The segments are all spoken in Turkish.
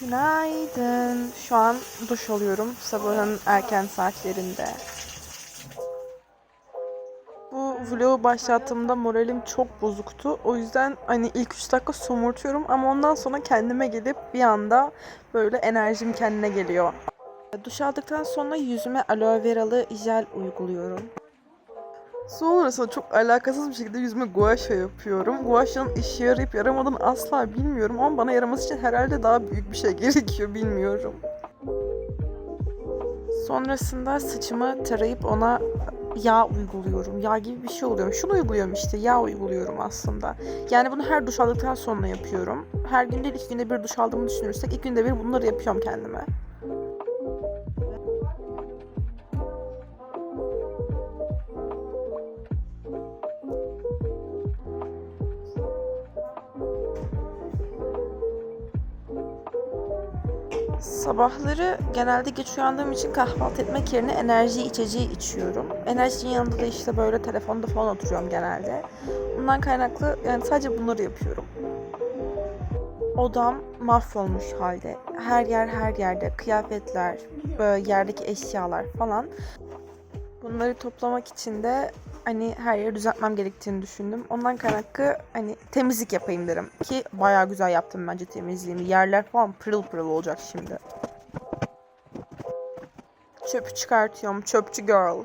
Günaydın. Şu an duş alıyorum sabahın erken saatlerinde. Bu vlogu başlattığımda moralim çok bozuktu. O yüzden hani ilk 3 dakika somurtuyorum ama ondan sonra kendime gelip bir anda böyle enerjim kendine geliyor. Duş aldıktan sonra yüzüme aloe veralı jel uyguluyorum. Sonrasında çok alakasız bir şekilde yüzüme gua sha yapıyorum. Gua sha'nın işe yarayıp yaramadığını asla bilmiyorum ama bana yaraması için herhalde daha büyük bir şey gerekiyor bilmiyorum. Sonrasında saçımı tarayıp ona yağ uyguluyorum. Yağ gibi bir şey oluyor. Şunu uyguluyorum işte. Yağ uyguluyorum aslında. Yani bunu her duş aldıktan sonra yapıyorum. Her gün değil iki günde bir duş aldığımı düşünürsek iki günde bir bunları yapıyorum kendime. Sabahları genelde geç uyandığım için kahvaltı etmek yerine enerji içeceği içiyorum. Enerjinin yanında da işte böyle telefonda falan oturuyorum genelde. Bundan kaynaklı yani sadece bunları yapıyorum. Odam mahvolmuş halde. Her yer her yerde. Kıyafetler, yerdeki eşyalar falan. Bunları toplamak için de hani her yeri düzeltmem gerektiğini düşündüm. Ondan kaynaklı hani temizlik yapayım derim. Ki bayağı güzel yaptım bence temizliğimi. Yerler falan pırıl pırıl olacak şimdi. Çöpü çıkartıyorum. Çöpçü girl.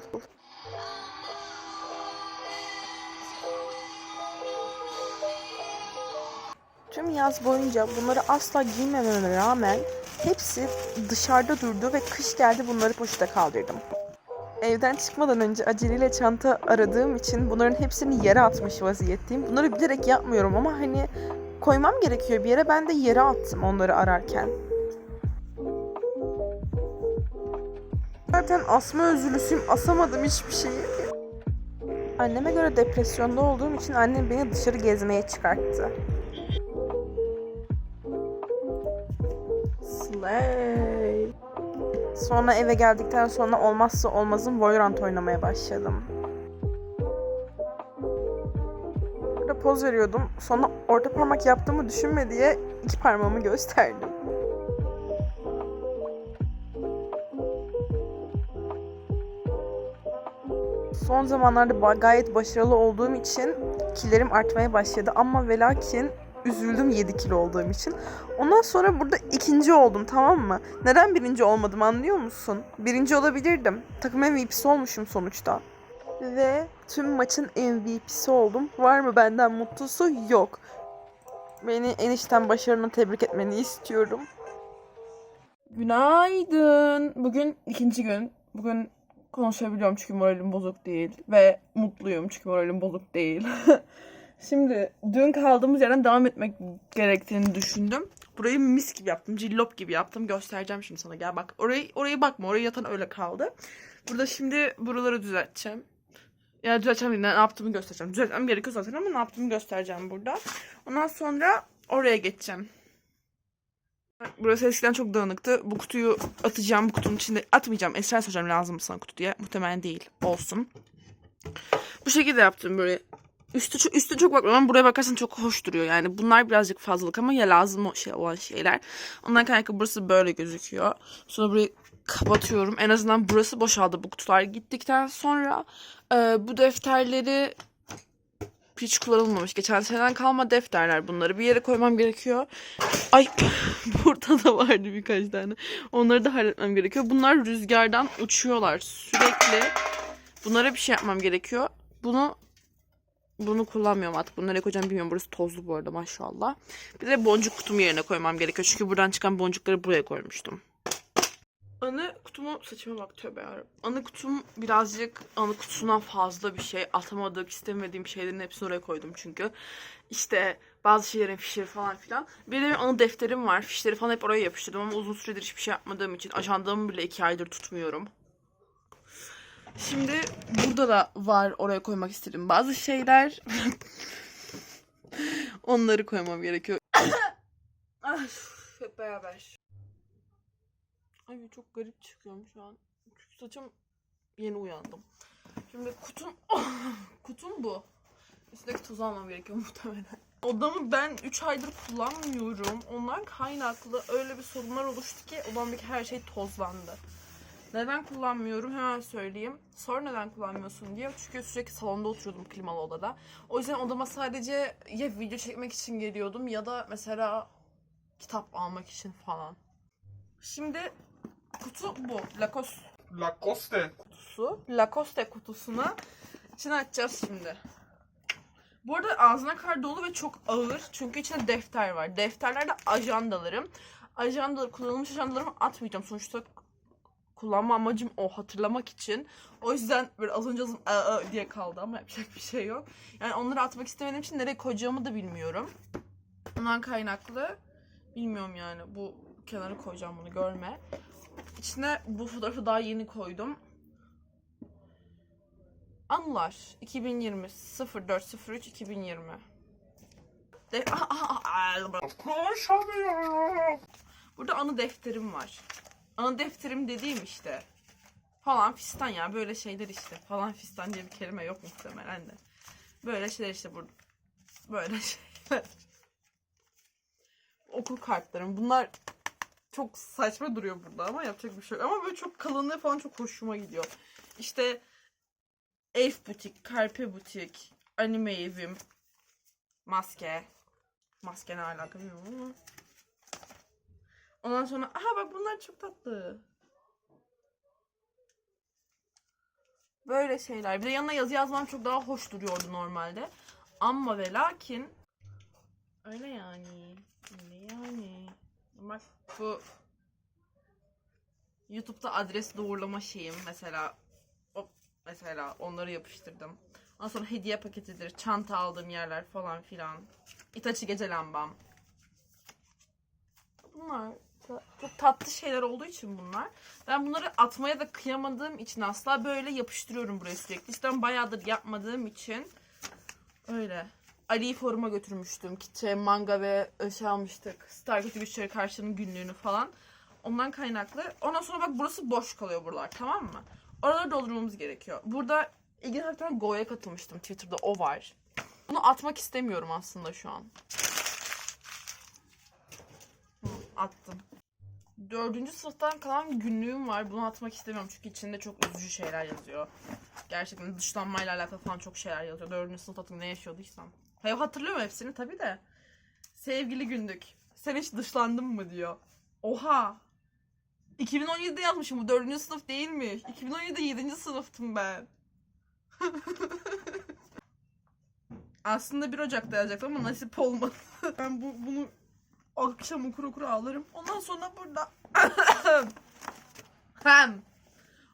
Tüm yaz boyunca bunları asla giymememe rağmen hepsi dışarıda durdu ve kış geldi bunları poşete kaldırdım. Evden çıkmadan önce aceleyle çanta aradığım için bunların hepsini yere atmış vaziyetteyim. Bunları bilerek yapmıyorum ama hani koymam gerekiyor bir yere. Ben de yere attım onları ararken. Zaten asma özürlüsüyüm. Asamadım hiçbir şeyi. Anneme göre depresyonda olduğum için annem beni dışarı gezmeye çıkarttı. Slay. Sonra eve geldikten sonra olmazsa olmazım Valorant oynamaya başladım. Burada poz veriyordum. Sonra orta parmak yaptığımı düşünme diye iki parmağımı gösterdim. Son zamanlarda gayet başarılı olduğum için kilerim artmaya başladı ama ve lakin üzüldüm 7 kilo olduğum için. Ondan sonra burada ikinci oldum tamam mı? Neden birinci olmadım anlıyor musun? Birinci olabilirdim. Takım MVP'si olmuşum sonuçta. Ve tüm maçın MVP'si oldum. Var mı benden mutlusu? Yok. Beni enişten başarını tebrik etmeni istiyorum. Günaydın. Bugün ikinci gün. Bugün konuşabiliyorum çünkü moralim bozuk değil. Ve mutluyum çünkü moralim bozuk değil. Şimdi dün kaldığımız yerden devam etmek gerektiğini düşündüm. Burayı mis gibi yaptım. Cillop gibi yaptım. Göstereceğim şimdi sana. Gel bak. Orayı, orayı bakma. Orayı yatan öyle kaldı. Burada şimdi buraları düzelteceğim. Ya düzelteceğim değil. Ne yaptığımı göstereceğim. Düzeltmem gerekiyor zaten ama ne yaptığımı göstereceğim burada. Ondan sonra oraya geçeceğim. Burası eskiden çok dağınıktı. Bu kutuyu atacağım. Bu kutunun içinde atmayacağım. Esra soracağım lazım mı sana kutu diye. Muhtemelen değil. Olsun. Bu şekilde yaptım böyle. Üstü, üstü çok bakmıyorum ama buraya bakarsan çok hoş duruyor. Yani bunlar birazcık fazlalık ama ya lazım o şey olan şeyler. Ondan kaynaklı burası böyle gözüküyor. Sonra burayı kapatıyorum. En azından burası boşaldı bu kutular gittikten sonra. e, bu defterleri hiç kullanılmamış. Geçen seneden kalma defterler bunları. Bir yere koymam gerekiyor. Ay burada da vardı birkaç tane. Onları da halletmem gerekiyor. Bunlar rüzgardan uçuyorlar sürekli. Bunlara bir şey yapmam gerekiyor. Bunu bunu kullanmıyorum artık. Bunu nereye koyacağım bilmiyorum. Burası tozlu bu arada maşallah. Bir de boncuk kutumu yerine koymam gerekiyor. Çünkü buradan çıkan boncukları buraya koymuştum. Anı kutumu saçıma bak tövbe yarabbim. Anı kutum birazcık anı kutusundan fazla bir şey. Atamadık istemediğim şeylerin hepsini oraya koydum çünkü. İşte bazı şeylerin fişleri falan filan. Bir de benim anı defterim var. Fişleri falan hep oraya yapıştırdım ama uzun süredir hiçbir şey yapmadığım için ajandamı bile iki aydır tutmuyorum. Şimdi burada da var oraya koymak istedim. Bazı şeyler onları koymam gerekiyor. Ah, hep beraber. Ay çok garip çıkıyorum şu an. Çünkü saçım yeni uyandım. Şimdi kutum kutum bu. Üstündeki tozu almam gerekiyor muhtemelen. Odamı ben 3 aydır kullanmıyorum. Ondan kaynaklı öyle bir sorunlar oluştu ki odamdaki her şey tozlandı. Neden kullanmıyorum hemen söyleyeyim. Sor neden kullanmıyorsun diye. Çünkü sürekli salonda oturuyordum klimalı odada. O yüzden odama sadece ya video çekmek için geliyordum ya da mesela kitap almak için falan. Şimdi kutu bu. Lacoste Lacoste. kutusu. Lacoste kutusunu içine açacağız şimdi. Bu arada ağzına kadar dolu ve çok ağır. Çünkü içinde defter var. Defterlerde ajandalarım. Ajandaları, kullanılmış ajandalarımı atmayacağım. Sonuçta kullanma amacım o hatırlamak için. O yüzden böyle az önce "Aa, aa" diye kaldı ama yapacak bir şey yok. Yani onları atmak istemediğim için nereye koyacağımı da bilmiyorum. Bundan kaynaklı bilmiyorum yani bu kenara koyacağım bunu görme. İçine bu fotoğrafı daha yeni koydum. Anılar 2020 0403 2020. De Konuşamıyorum. Burada anı defterim var. Anı defterim dediğim işte. Falan fistan ya böyle şeyler işte. Falan fistan diye bir kelime yok muhtemelen de. Böyle şeyler işte burada. Böyle şeyler. Okul kartlarım. Bunlar çok saçma duruyor burada ama yapacak bir şey yok. Ama böyle çok kalınlığı falan çok hoşuma gidiyor. İşte Elf Butik, Karpe Butik, Anime Evim, Maske. Maske ne alaka bilmiyorum ama. Ondan sonra aha bak bunlar çok tatlı. Böyle şeyler. Bir de yanına yazı yazmam çok daha hoş duruyordu normalde. Ama ve lakin öyle yani. Öyle yani. Bak bu YouTube'da adres doğrulama şeyim mesela o mesela onları yapıştırdım. Ondan sonra hediye paketidir, çanta aldığım yerler falan filan. Itachi gece lambam. Bunlar çok tatlı şeyler olduğu için bunlar. Ben bunları atmaya da kıyamadığım için asla böyle yapıştırıyorum buraya sürekli. İşte bayağıdır yapmadığım için öyle. Ali'yi foruma götürmüştüm. Kitçe, manga ve şey almıştık. Star Kötü Güçleri Karşı'nın günlüğünü falan. Ondan kaynaklı. Ondan sonra bak burası boş kalıyor buralar tamam mı? Oraları doldurmamız gerekiyor. Burada ilgili haritadan Go'ya katılmıştım. Twitter'da o var. Bunu atmak istemiyorum aslında şu an. Attım. Dördüncü sınıftan kalan günlüğüm var. Bunu atmak istemiyorum çünkü içinde çok üzücü şeyler yazıyor. Gerçekten dışlanmayla alakalı falan çok şeyler yazıyor. Dördüncü sınıf hatırım ne yaşıyorduysam. Hayır hatırlıyorum hepsini tabii de. Sevgili günlük. Sen hiç dışlandın mı diyor. Oha. 2017'de yazmışım bu dördüncü sınıf değilmiş. 2017'de yedinci sınıftım ben. Aslında 1 Ocak'ta yazacaktım ama nasip olmadı. ben bu, bunu akşam okur okur ağlarım. Ondan sonra burada hem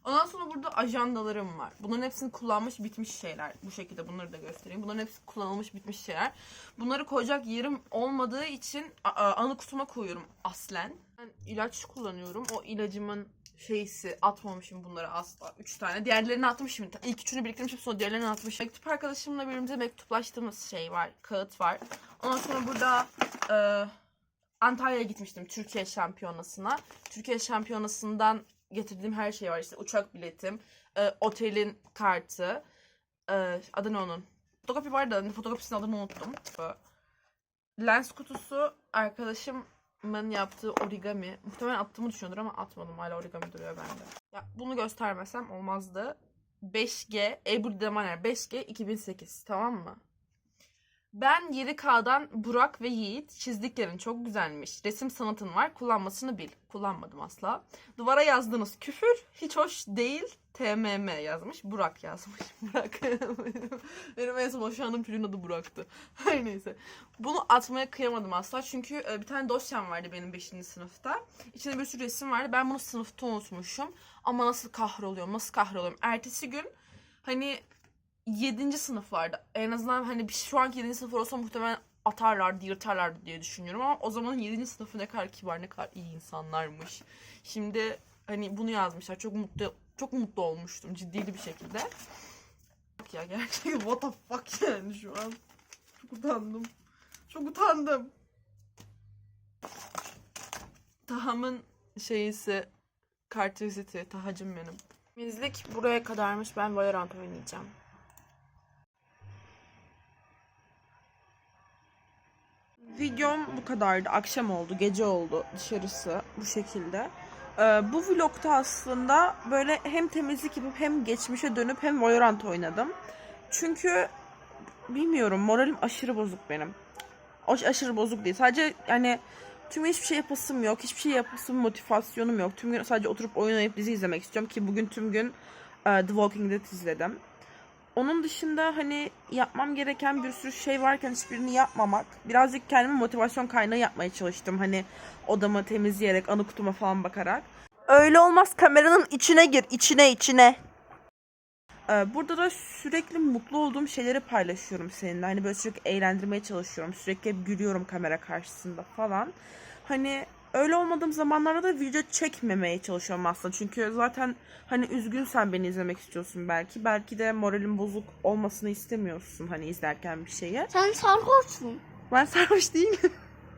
Ondan sonra burada ajandalarım var. Bunların hepsini kullanmış bitmiş şeyler. Bu şekilde bunları da göstereyim. Bunların hepsi kullanılmış bitmiş şeyler. Bunları koyacak yerim olmadığı için anı kutuma koyuyorum aslen. Ben ilaç kullanıyorum. O ilacımın şeysi atmamışım bunları asla. Üç tane. Diğerlerini atmışım. İlk üçünü biriktirmişim sonra diğerlerini atmışım. Mektup arkadaşımla birbirimize mektuplaştığımız şey var. Kağıt var. Ondan sonra burada e, Antalya'ya gitmiştim Türkiye şampiyonasına. Türkiye şampiyonasından getirdiğim her şey var. İşte uçak biletim, e, otelin kartı, e, adı ne onun? Fotokopi vardı da fotokopisinin adını unuttum. Lens kutusu arkadaşımın yaptığı origami. Muhtemelen attığımı düşünüyordur ama atmadım. Hala origami duruyor bende. Ya bunu göstermesem olmazdı. 5G, Ebru Demaner 5G 2008 tamam mı? Ben 7K'dan Burak ve Yiğit çizdiklerin çok güzelmiş. Resim sanatın var kullanmasını bil. Kullanmadım asla. Duvara yazdığınız küfür hiç hoş değil. TMM yazmış. Burak yazmış. Burak. Benim en son hoşlandığım çocuğun adı Burak'tı. Her neyse. Bunu atmaya kıyamadım asla. Çünkü e, bir tane dosyam vardı benim 5. sınıfta. İçinde bir sürü resim vardı. Ben bunu sınıfta unutmuşum. Ama nasıl kahroluyorum, nasıl kahroluyorum. Ertesi gün hani 7. sınıflarda en azından hani bir- şu anki 7. sınıf olsa muhtemelen atarlardı, yırtarlardı diye düşünüyorum ama o zamanın 7. sınıfı ne kadar kibar, ne kadar iyi insanlarmış. Şimdi hani bunu yazmışlar. Çok mutlu çok mutlu olmuştum ciddili bir şekilde. Bak ya gerçekten what the fuck yani şu an. Çok utandım. Çok utandım. Taham'ın şeyisi kart viziti. Tahacım benim. Bizlik buraya kadarmış. Ben Valorant oynayacağım. Videom bu kadardı. Akşam oldu, gece oldu dışarısı bu şekilde. Ee, bu vlogta aslında böyle hem temizlik yapıp hem geçmişe dönüp hem Valorant oynadım. Çünkü bilmiyorum moralim aşırı bozuk benim. Aş- aşırı bozuk değil. Sadece yani tüm hiçbir şey yapasım yok. Hiçbir şey yapasım motivasyonum yok. Tüm gün sadece oturup oynayıp dizi izlemek istiyorum ki bugün tüm gün e, The Walking Dead izledim. Onun dışında hani yapmam gereken bir sürü şey varken hiçbirini yapmamak. Birazcık kendime motivasyon kaynağı yapmaya çalıştım. Hani odamı temizleyerek, anı kutuma falan bakarak. Öyle olmaz kameranın içine gir, içine içine. Ee, Burada da sürekli mutlu olduğum şeyleri paylaşıyorum seninle. Hani böyle sürekli eğlendirmeye çalışıyorum. Sürekli hep gülüyorum kamera karşısında falan. Hani öyle olmadığım zamanlarda da video çekmemeye çalışıyorum aslında. Çünkü zaten hani üzgünsen beni izlemek istiyorsun belki. Belki de moralin bozuk olmasını istemiyorsun hani izlerken bir şeye. Sen sarhoşsun. Ben sarhoş değilim.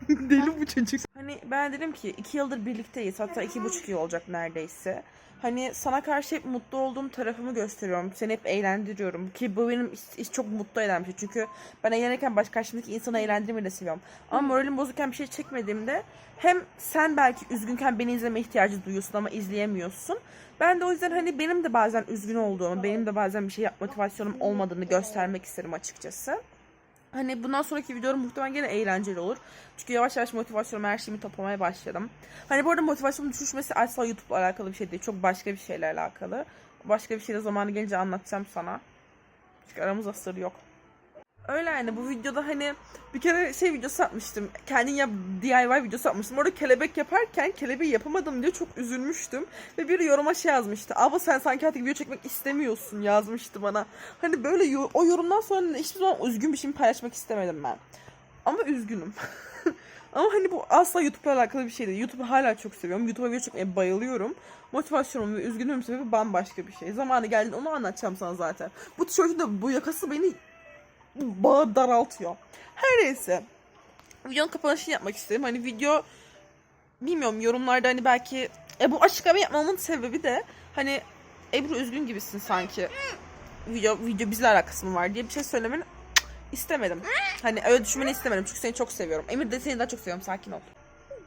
Deli bu çocuk. Hani ben dedim ki iki yıldır birlikteyiz. Hatta iki buçuk yıl olacak neredeyse. Hani sana karşı hep mutlu olduğum tarafımı gösteriyorum. Seni hep eğlendiriyorum. Ki bu benim iş- çok mutlu eden bir şey. Çünkü ben eğlenirken baş karşımdaki insanı eğlendirmeyi de seviyorum. Ama moralim bozukken bir şey çekmediğimde hem sen belki üzgünken beni izleme ihtiyacı duyuyorsun ama izleyemiyorsun. Ben de o yüzden hani benim de bazen üzgün olduğumu, benim de bazen bir şey yapma motivasyonum olmadığını göstermek isterim açıkçası. Hani bundan sonraki videolarım muhtemelen gene eğlenceli olur. Çünkü yavaş yavaş motivasyonumu her şeyimi toplamaya başladım. Hani bu arada motivasyonun düşüşmesi asla YouTube'la alakalı bir şey değil. Çok başka bir şeyle alakalı. Başka bir şeyde zamanı gelince anlatacağım sana. Çünkü aramızda sır yok. Öyle yani bu videoda hani bir kere şey videosu atmıştım. Kendin yap DIY videosu atmıştım. Orada kelebek yaparken kelebeği yapamadım diye çok üzülmüştüm. Ve biri yoruma şey yazmıştı. Abla sen sanki artık video çekmek istemiyorsun yazmıştı bana. Hani böyle o yorumdan sonra hiçbir zaman üzgün bir şey paylaşmak istemedim ben. Ama üzgünüm. Ama hani bu asla YouTube'la alakalı bir şey değil. YouTube'u hala çok seviyorum. YouTube'a video çekmeye bayılıyorum. Motivasyonum ve üzgünlüğüm sebebi bambaşka bir şey. Zamanı geldiğinde onu anlatacağım sana zaten. Bu tişörtün de bu yakası beni bağı daraltıyor. Her neyse. Videonun kapanışını yapmak istedim. Hani video bilmiyorum yorumlarda hani belki e bu açıklama yapmamın sebebi de hani Ebru üzgün gibisin sanki. Video video bizle alakası mı var diye bir şey söylemeni istemedim. Hani öyle düşünmeni istemedim çünkü seni çok seviyorum. Emir de seni daha çok seviyorum sakin ol.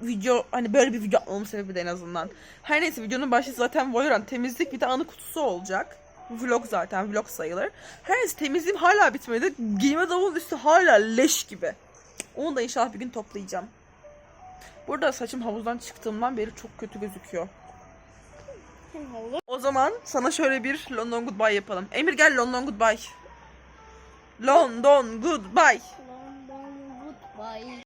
Video hani böyle bir video atmamın sebebi de en azından. Her neyse videonun başı zaten Valorant temizlik bir de anı kutusu olacak. Vlog zaten vlog sayılır. Her neyse temizliğim hala bitmedi. Giyme davulun üstü hala leş gibi. Onu da inşallah bir gün toplayacağım. Burada saçım havuzdan çıktığımdan beri çok kötü gözüküyor. O zaman sana şöyle bir London Goodbye yapalım. Emir gel London Goodbye. London Goodbye. London goodbye.